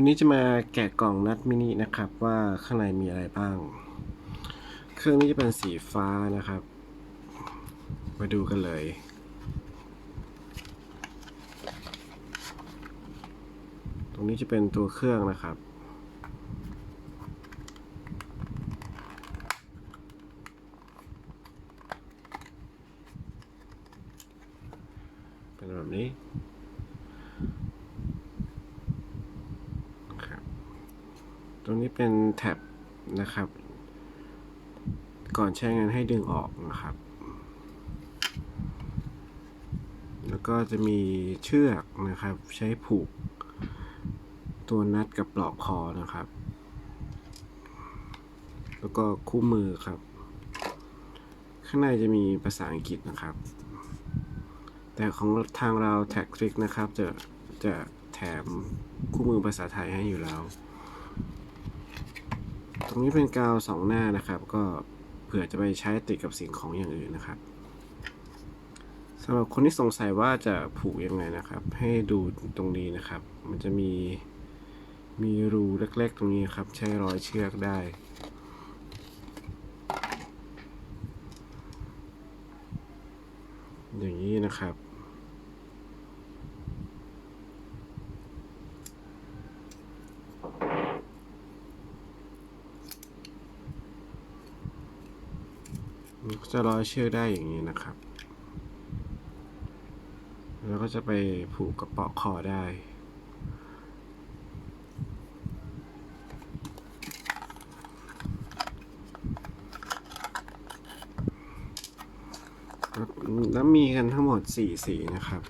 วันนี้จะมาแกะกล่องนัดมินินะครับว่าข้างในมีอะไรบ้าง เครื่องนี้จะเป็นสีฟ้านะครับ มาดูกันเลย ตรงนี้จะเป็นตัวเครื่องนะครับ เป็นแบบนี้ ครับ ต รงนี้เป็นแท็บนะครับ ก่อนใช้งานให้ดึงออกนะครับ แล้วก็จะมีเชือกนะครับ ใช้ผูก ตัวนัดกับปลอกคอนะครับ แล้วก็คู่มือครับ ข้างในจะมีภาษาอังกฤษนะครับ แต่ของทางเราแท็กทริกนะครับ จะจะแถมคู่มือภาษาไทยให้อยู่แล้ว ตรงนี้เป็นกาวสองหน้านะครับ ก็เผื่อจะไปใช้ติดกับสิ่งของอย่างอื่นนะครับสำหรับคนที่สงสัยว่าจะผูกยังไงนะครับ ให้ดูตรงนี้นะครับ มันจะมีมีรูเล็กๆ ตรงนี้ครับ ใช้ร้อยเชือกได้ อย่างนี้นะครับ จะร้อยเชือกได้อย่างนี้นะครับ แล้วก็จะไปผูกกระเปาะคอได้แล้วมีกันทั้งหมด 4 สีนะครับ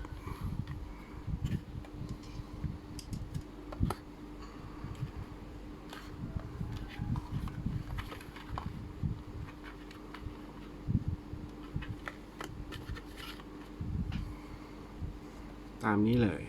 ตามนี้เลย